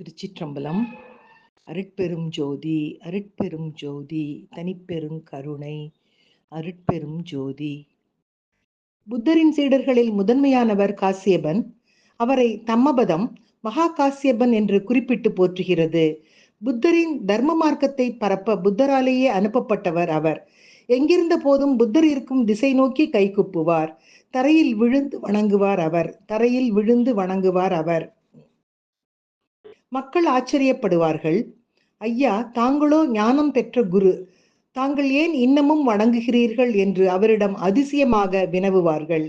திருச்சிற்றம்பலம் அருட்பெரும் ஜோதி அருட்பெரும் ஜோதி தனிப்பெரும் கருணை அருட்பெரும் ஜோதி. புத்தரின் சீடர்களில் முதன்மையானவர் காசியபன் அவரை தம்மபதம் மகா காசியபன் என்று குறிப்பிட்டு போற்றுகிறது. புத்தரின் தர்ம மார்க்கத்தை பரப்ப புத்தராலேயே அனுப்பப்பட்டவர் அவர். எங்கிருந்த போதும் புத்தர் இருக்கும் திசை நோக்கி கைகுப்புவார் தரையில் விழுந்து வணங்குவார் அவர். தரையில் விழுந்து வணங்குவார் அவர். மக்கள் ஆச்சரியப்படுவார்கள். ஐயா தாங்களோ ஞானம் பெற்ற குரு. தாங்கள் ஏன் இன்னமும் வணங்குகிறீர்கள்? என்று அவரிடம் அதிசயமாக வினவுவார்கள்.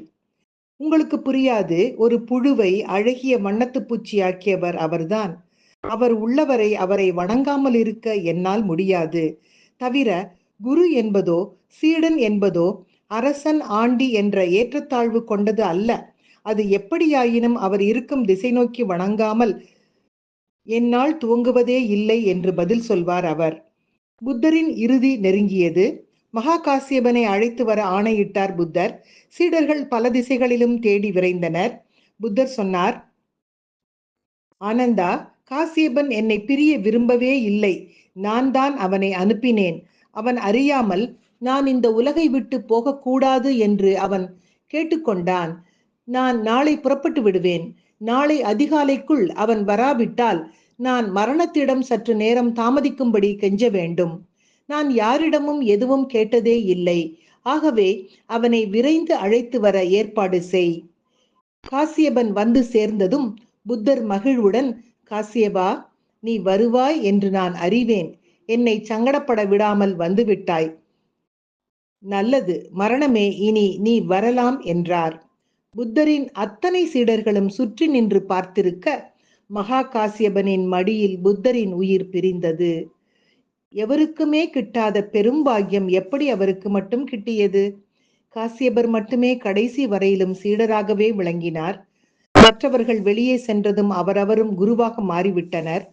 உங்களுக்கு புரியாது ஒரு புழுவை அழகிய வண்ணத்து பூச்சியாக்கியவர் அவர்தான். அவர் உள்ளவரை அவரை வணங்காமல் இருக்க என்னால் முடியாது. தவிர குரு என்பதோ சீடன் என்பதோ அரசன் ஆண்டி என்ற ஏற்றத்தாழ்வு கொண்டது அல்ல. அது எப்படியாயினும் அவர் இருக்கும் திசை நோக்கி வணங்காமல் என்னால் துவங்குவதே இல்லை என்று பதில் சொல்வார் அவர். புத்தரின் இறுதி நெருங்கியது. மகா காசியபனை அழைத்து வர ஆணையிட்டார் புத்தர். சீடர்கள் பல திசைகளிலும் தேடி விரைந்தனர். புத்தர் சொன்னார் ஆனந்தா காசியபன் என்னை பிரிய விரும்பவே இல்லை. நான் தான் அவனை அனுப்பினேன். அவன் அறியாமல் நான் இந்த உலகை விட்டு போகக்கூடாது என்று அவன் கேட்டுக்கொண்டான். நான் நாளை புறப்பட்டு விடுவேன். நாளை அதிகாலைக்குள் அவன் வராவிட்டால் நான் மரணத்திடம் சற்று நேரம் தாமதிக்கும்படி கெஞ்ச வேண்டும். நான் யாரிடமும் எதுவும் கேட்டதே இல்லை. ஆகவே அவனை விரைந்து அழைத்து வர ஏற்பாடு செய். காசியபன் வந்து சேர்ந்ததும் புத்தர் மகிழ்வுடன் காசியபா நீ வருவாய் என்று நான் அறிவேன். என்னை சங்கடப்பட விடாமல் வந்துவிட்டாய். நல்லது மரணமே இனி நீ வரலாம் என்றார். புத்தரின் அத்தனை சீடர்களும் சுற்றி நின்று பார்த்திருக்க மகா காசியபனின் மடியில் புத்தரின் உயிர் பிரிந்தது. எவருக்குமே கிட்டாத பெரும்பாகியம் எப்படி அவருக்கு மட்டும் கிட்டியது? காசியபர் மட்டுமே கடைசி வரையிலும் சீடராகவே விளங்கினார். மற்றவர்கள் வெளியே சென்றதும் அவரவரும் குருவாக மாறிவிட்டனர்.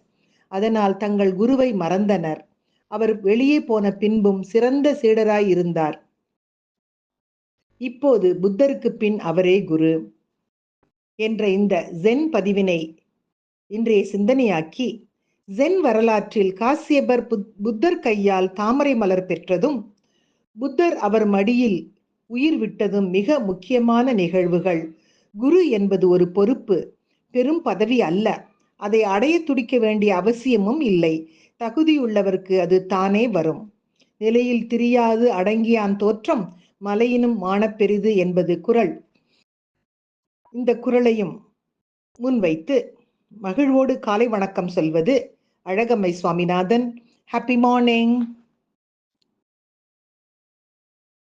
அதனால் தங்கள் குருவை மறந்தனர். அவர் வெளியே போன பின்பும் சிறந்த சீடராய் இருந்தார். இப்போது புத்தருக்கு பின் அவரே குரு என்ற இந்த ஜென் பதிவினை இன்றைய சிந்தனையாக்கி ஜென் வரலாற்றில் காசியபர் புத்தர் கையால் தாமரை மலர் பெற்றதும் புத்தர் அவர் மடியில் உயிர் விட்டதும் மிக முக்கியமான நிகழ்வுகள். குரு என்பது ஒரு பொறுப்பு பெரும் பதவி அல்ல. அதை அடைய துடிக்க வேண்டிய அவசியமும் இல்லை. தகுதியுள்ளவருக்கு அது தானே வரும். நிலையில் திரியாது அடங்கியான் தோற்றம் மலையினும் மானப்பெரிது என்பது குரல். இந்த குரலையும் முன்வைத்து மகிழ்வோடு காலை வணக்கம் சொல்வது அழகம்மை சுவாமிநாதன். Happy morning